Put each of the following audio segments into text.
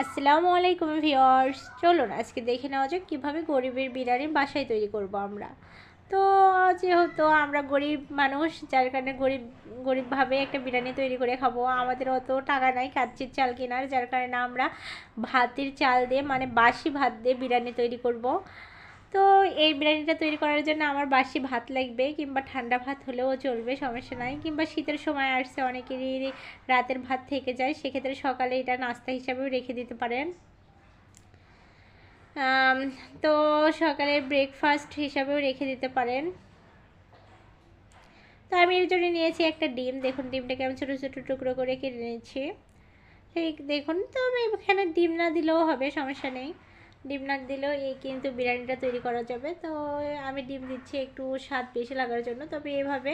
আসসালামু আলাইকুম ভিওর্স চলুন আজকে দেখে নেওয়া যাক কীভাবে গরিবের বিরিয়ানি বাসায় তৈরি করব আমরা। তো যেহেতু আমরা গরিব মানুষ, যার কারণে গরিব, গরিবভাবে একটা বিরিয়ানি তৈরি করে খাব, আমাদের অত টাকা নাই কাচ্চির চাল কেনার, যার কারণে আমরা ভাতের চাল দিয়ে মানে বাসি ভাত দিয়ে বিরিয়ানি তৈরি করব। তো এই বিরিয়ানিটা তৈরি করার জন্য আমার বাসি ভাত লাগবে কিংবা ঠান্ডা ভাত হলেও চলবে, সমস্যা নাই। কিংবা শীতের সময় আসছে, অনেকেরই রাতের ভাত থেকে যায়, সেক্ষেত্রে সকালে এটা নাস্তা হিসাবেও রেখে দিতে পারেন। তো সকালে ব্রেকফাস্ট হিসাবেও রেখে দিতে পারেন। তো আমি এর জন্য নিয়েছি একটা ডিম। দেখুন, ডিমটাকে আমি ছোটো ছোটো টুকরো করে কেটে নিয়েছি। ঠিক, দেখুন, তো আমি এখানে ডিম না দিলেও হবে, সমস্যা নেই। ডিম না দিলেও এই কিন্তু বিরিয়ানিটা তৈরি করা যাবে। তো আমি ডিম দিচ্ছি একটু স্বাদ বেশি লাগার জন্য। তবে এইভাবে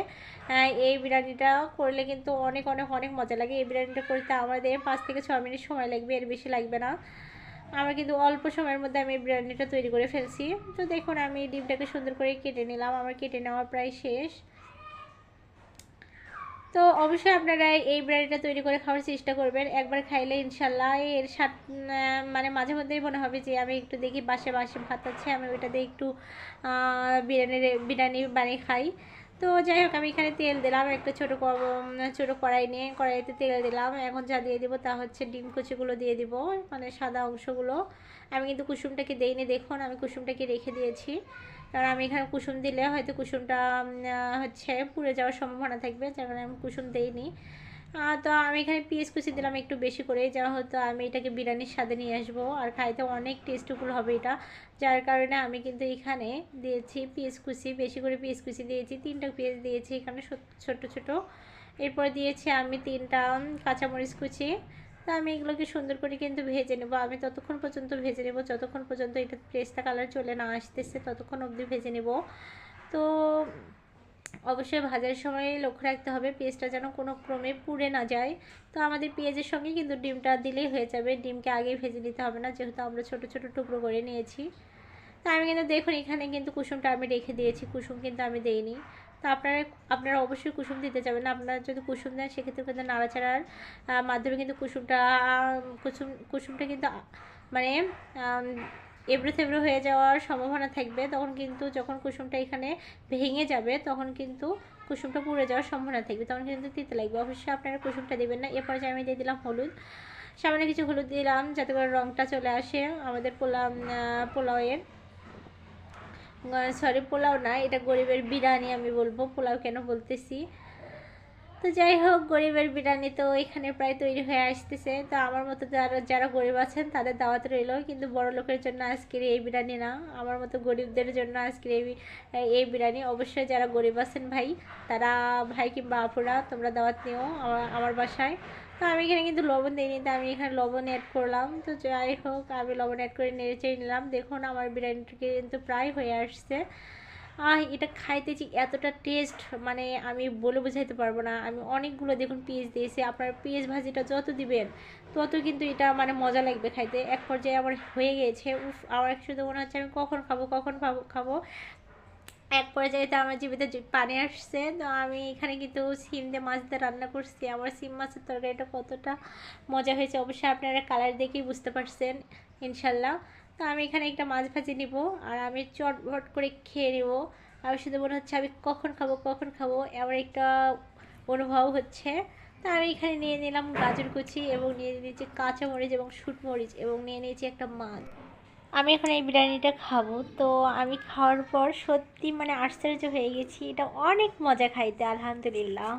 এই বিরিয়ানিটা করলে কিন্তু অনেক অনেক অনেক মজা লাগে। এই বিরিয়ানিটা করতে আমাদের পাঁচ থেকে ছ মিনিট সময় লাগবে, এর বেশি লাগবে না। আমার কিন্তু অল্প সময়ের মধ্যে আমি বিরিয়ানিটা তৈরি করে ফেলছি। তো দেখুন, আমি ডিমটাকে সুন্দর করে কেটে নিলাম। আমার কেটে নেওয়া প্রায় শেষ। তো অবশ্যই আপনারা এই বিরিয়ানিটা তৈরি করে খাওয়ার চেষ্টা করবেন। একবার খাইলে ইনশাল্লাহ এর স্বাদ মানে মাঝে মধ্যেই মনে হবে যে আমি একটু দেখি বাসে বাসে ভাত আছে, আমি ওইটা দিয়ে একটু বিরিয়ানির, বিরিয়ানি বানিয়ে খাই। তো যাই হোক, আমি এখানে তেল দিলাম, একটা ছোটো ছোটো কড়াই নিয়ে, কড়াইতে তেল দিলাম। এখন যা দিয়ে দিব তা হচ্ছে ডিম কুচিগুলো দিয়ে দিব মানে সাদা অংশগুলো। আমি কিন্তু কুসুমটাকে দেইনি, দেখুন, আমি কুসুমটাকে রেখে দিয়েছি। কারণ আমি এখানে কুসুম দিলে হয়তো কুসুমটা হচ্ছে পুড়ে যাওয়ার সম্ভাবনা থাকবে, যার কারণে আমি কুসুম দিইনি। তো আমি এখানে পিস কুচি দিলাম একটু বেশি করে, যা হতো আমি এটাকে বিরিয়ানির স্বাদে নিয়ে আসব। আর খাইতে অনেক টেস্টফুল হবে এটা। যার কারণে আমি কিন্তু এখানে দিয়েছি পিস কুচি, বেশি করে পিস কুচি দিয়েছি, তিনটা পিস দিয়েছি এখানে ছোট ছোট এরপর দিয়েছি আমি তিনটা কাঁচামরিচ কুচি। তো আমি এগুলোকে সুন্দর করে কিন্তু ভেজে নেব। আমি ততক্ষণ পর্যন্ত ভেজে নেব, যতক্ষণ পর্যন্ত এটা পেস্তা কালার চলে না আসতেছে, ততক্ষণ অবধি ভেজে নেব। তো অবশ্যই ভাজার সময় লক্ষ্য রাখতে হবে পেঁয়াজটা যেন কোনো ক্রমে পুড়ে না যায়। তো আমাদের পেঁয়াজের সঙ্গে কিন্তু ডিমটা দিলেই হয়ে যাবে, ডিমকে আগেই ভেজে নিতে হবে না, যেহেতু আমরা ছোট ছোট টুকরো করে নিয়েছি। তো আমি কিন্তু দেখুন, এখানে কিন্তু কুসুমটা আমি রেখে দিয়েছি, কুসুম কিন্তু আমি দেইনি। তো আপনারা আপনারা অবশ্যই কুসুম দিতে যাবেন আপনারা যদি কুসুম দেন, সেক্ষেত্রে কিন্তু নাড়াচাড়ার মাধ্যমে কিন্তু কুসুমটা কুসুম, কুসুমটা কিন্তু মানে এবড়ো থেবড়ো হয়ে যাওয়ার সম্ভাবনা থাকবে, তখন কিন্তু যখন কুসুমটা এখানে ভেঙে যাবে, তখন কিন্তু কুসুমটা পুড়ে যাওয়ার সম্ভাবনা থাকবে। তখন কিন্তু তিতে লাগবে। অবশ্যই আপনারা কুসুমটা দেবেন না। এরপর যে আমি দিয়ে দিলাম হলুদ। সামান্য কিছু হলুদ দিলাম, যাতে করে রঙটা চলে আসে। আমাদের পোলাও পোলাওয়ের সরি পোলাও না, এটা গরিবের বিরিয়ানি আমি বলব। পোলাও কেন বলতেছি? তো যাই হোক, গরিবের বিরিয়ানি তো এখানে প্রায় তৈরি হয়ে আসতেছে। তো আমার মতো যারা যারা গরিব আছেন, তাদের দাওয়াত রইল। কিন্তু বড় লোকের জন্য আজকের এই বিরিয়ানি না। আমার মতো গরিবদের জন্য আজকের এই এই বিরিয়ানি অবশ্যই যারা গরিব আছেন ভাই, তারা ভাই কিংবা আপুরা, তোমরা দাওয়াত নিও আমার বাসায়। তো আমি এখানে কিন্তু লবণ দিইনি, তো আমি এখানে লবণ অ্যাড করলাম। তো যাই হোক, আমি লবণ অ্যাড করে নেড়ে চেড়ে নিলাম। দেখুন, আমার বিরিয়ানিটা কিন্তু প্রায় হয়ে আসছে। আহ, এটা খাইতে যে এতটা টেস্ট মানে আমি বলে বোঝাইতে পারব না। আমি অনেকগুলো দেখুন পেঁয়াজ দিয়েছি, আপনার পেঁয়াজ ভাজিটা যত দিবেন, তত কিন্তু এটা মানে মজা লাগবে খাইতে। এক পর্যায়ে আমার হয়ে গেছে, উফ, আমার শুধু মনে হচ্ছে আমি কখন খাব কখন খাব খাব। এক পর্যায়ে তো আমার জিবিতে পানি আসছে, তো আমি এখানে কিন্তু সিম দিয়ে মাছ দিয়ে রান্না করছি। আমার সিম মাছের তরকারিটা কতটা মজা হয়েছে, অবশ্যই আপনারা কালার দেখেই বুঝতে পারছেন, ইনশাল্লাহ। তো আমি এখানে একটা মাছ ভাজি নিব, আর আমি চটভট করে খেয়ে নেব। আর শুধু মনে হচ্ছে আমি কখন খাব কখন খাব, এমন একটা অনুভব হচ্ছে। তো আমি এখানে নিয়ে নিলাম গাজর কুচি এবং নিয়ে নিয়েছি কাঁচামরিচ এবং শুটমরিচ এবং নিয়ে নিয়েছি একটা মাছ। আমি এখন এই বিরিয়ানিটা খাব। তো আমি খাওয়ার পর সত্যি মানে আশ্চর্য হয়ে গেছি, এটা অনেক মজা খাইতে, আলহামদুলিল্লাহ।